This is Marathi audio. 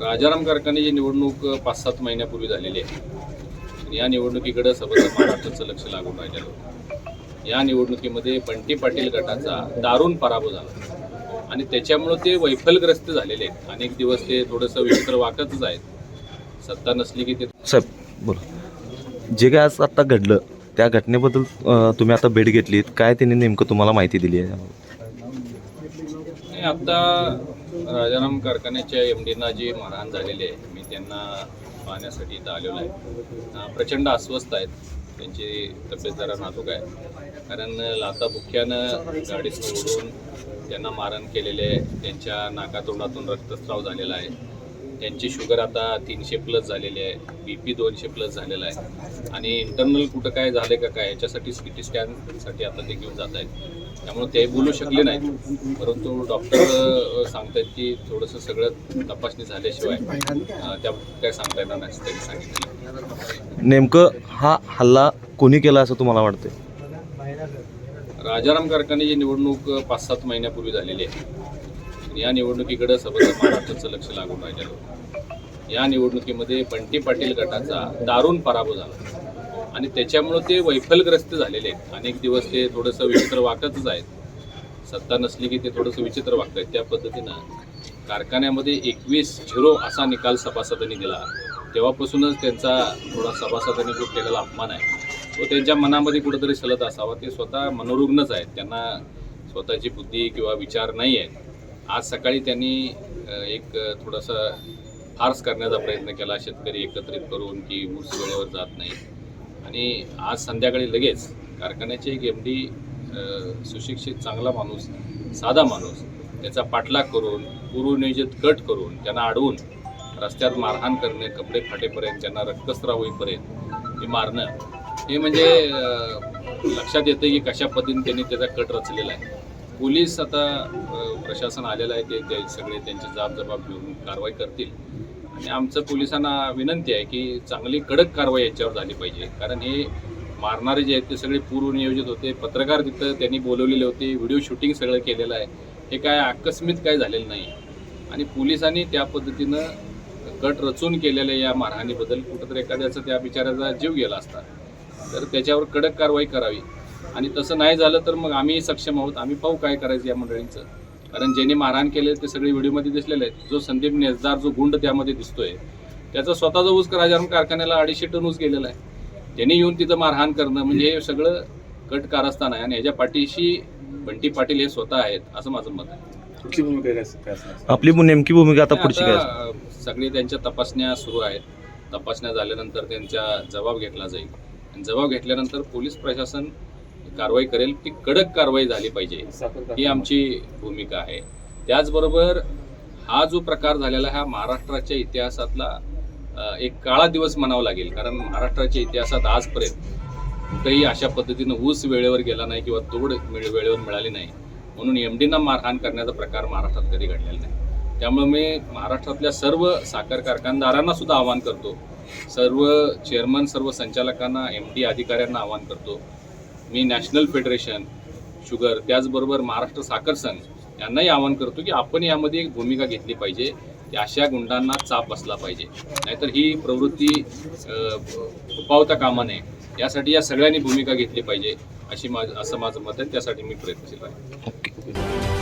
राजाराम कारखान्याची निवडणूक पाच सात महिन्यापूर्वी झालेली आहे. या निवडणुकीकडे सबंध महाराष्ट्राचं लक्ष लागून राहिलेलं होतं. या निवडणुकीमध्ये बंटी पाटील गटाचा दारुण पराभव झाला. आणि त्याच्यामुळं ते वैफल्यग्रस्त झालेले आहेत. अनेक दिवस ते थोडंसं विचित्र वाकतच आहेत. सत्ता नसली की ते साहेब बोला. जे काय आज आत्ता घडलं त्या घटनेबद्दल तुम्ही आता भेट घेतलीत. काय त्यांनी नेमकं तुम्हाला माहिती दिली आहे? आणि आता राजाराम कारखान्याच्या एम डींना जी मारहाण झालेली आहे मी त्यांना पाहण्यासाठी इथं आलेलो आहे. प्रचंड अस्वस्थ आहेत. त्यांची तब्येत जरा नाजूक आहे. कारण लाता बुक्क्यानं गाडीतून ओढून त्यांना मारण केलेले आहे. त्यांच्या नाकातोंडातून रक्तस्राव झालेला आहे. त्यांची शुगर आता तीनशे प्लस झालेली आहे बी पी दोनशे प्लस झालेला आहे. आणि इंटरनल कुठं काय झालं का काय याच्यासाठी सी टी स्कॅनसाठी आता ते घेऊन जात आहेत त्यामुळे ते बोलू शकले नाहीत. परंतु डॉक्टर सांगतायत की थोडंसं सगळं तपासणी झाल्याशिवाय त्या काय सांगता येणार नाही त्यांनी सांगितलं. नेमकं हा हल्ला कोणी केला असं तुम्हाला वाटतं राजाराम कारखान्याची निवडणूक पाच सात महिन्यापूर्वी झालेली आहे. या निवडणुकीकडे सबंध महाराष्ट्राचं लक्ष लागून राहिलेलं या निवडणुकीमध्ये बंटी पाटील गटाचा दारुण पराभव झाला. आणि त्याच्यामुळं ते वैफलग्रस्त झालेले आहेत. अनेक दिवस ते थोडंसं विचित्र वाकतच आहेत. सत्ता नसली की ते थोडंसं विचित्र वागत आहेत त्या पद्धतीनं कारखान्यामध्ये एकवीस झिरो असा निकाल सभासदांनी दिला. तेव्हापासूनच त्यांचा थोडा सभासदांनी जो केलेला अपमान आहे तो त्यांच्या मनामध्ये कुठंतरी सलत असावा. ते स्वतः मनोरुग्णच आहेत. त्यांना स्वतःची बुद्धी किंवा विचार नाही आहेत. आज सकाळी त्यांनी एक थोडासा फार्स करण्याचा प्रयत्न केला शेतकरी एकत्रित करून की ऊस वेळेवर जात नाही. आणि आज संध्याकाळी लगेच कारखान्याचे एक एम डी सुशिक्षित चांगला माणूस साधा माणूस त्याचा पाठलाग करून पूर्वनियोजित कट करून त्यांना अडवून रस्त्यात मारहाण करणे कपडे फाटेपर्यंत त्यांना रक्तस्राव होईपर्यंत हे मारणं हे म्हणजे लक्षात येतं की कशा पद्धतीने त्यांनी त्याचा कट रचलेला आहे. पोलीस आता प्रशासन आलेलं आहे ते ते सगळे त्यांची जबाबदारी घेऊन कारवाई करतील. आणि आमचं पोलिसांना विनंती आहे की चांगली कडक कारवाई याच्यावर झाली पाहिजे. कारण हे मारणारे जे आहेत ते सगळे पूर्वनियोजित होते. पत्रकार तिथं त्यांनी बोलवलेले होते. व्हिडिओ शूटिंग सगळं केलेलं आहे. हे काय आकस्मित काय झालेलं नाही. आणि पोलिसांनी त्या पद्धतीनं गट रचून केलेल्या या मारहाणीबद्दल. कुठंतरी एखाद्याचा त्या बिचाऱ्याचा जीव गेला असता. तर त्याच्यावर कडक कारवाई करावी. आणि तसं नाही झालं तर मग आम्ही सक्षम आहोत. आम्ही पाहू काय करायचं या मंडळींचं. कारण ज्यांनी मारहाण केले ते सगळे व्हिडिओमध्ये दिसलेले आहेत. जो संदीप नेसदार जो गुंड त्यामध्ये दिसतोय त्याचा स्वतःचा ऊस राजाराम कारखान्याला अडीचशे टन ऊस गेलेला आहे. त्यांनी येऊन तिथं मारहाण करणं म्हणजे हे सगळं कट कारस्थान आहे. आणि ह्याच्या पाठीशी बंटी पाटील हे स्वतः आहेत असं माझं मत आहे. कुठली भूमिका काय काय असणार? आपली नेमकी भूमिका आता पुढची काय सगळे त्यांच्या तपासण्या सुरू आहेत. तपासण्या झाल्यानंतर त्यांचा जबाब घेतला जाईल. आणि जबाब घेतल्यानंतर पोलीस प्रशासन कारवाई करेल ती कडक कारवाई झाली पाहिजे. ही आमची भूमिका आहे. त्याचबरोबर हा जो प्रकार झालेला हा महाराष्ट्राच्या इतिहासातला एक काळा दिवस म्हणावा लागेल. कारण महाराष्ट्राच्या इतिहासात आजपर्यंत कुठेही अशा पद्धतीनं ऊस वेळेवर गेला नाही किंवा तोड वेळेवर मिळाली नाही. म्हणून एम डीना मारहाण करण्याचा प्रकार महाराष्ट्रात कधी घडलेला नाही. त्यामुळे मी महाराष्ट्रातल्या सर्व साखर कारखानदारांना सुद्धा आवाहन करतो. सर्व चेअरमन सर्व संचालकांना एम डी अधिकाऱ्यांना आवाहन करतो. मी नॅशनल फेडरेशन शुगर त्याचबरोबर महाराष्ट्र साखर संघ यांनाही आवाहन करतो की आपण यामध्ये एक भूमिका घेतली पाहिजे की अशा गुंडांना चाप बसला पाहिजे. नाहीतर ही प्रवृत्ती अ, कामा नये यासाठी या सगळ्यांनी भूमिका घेतली पाहिजे अशी माझं असं माझं मत आहे. त्यासाठी मी प्रयत्नशील आहे.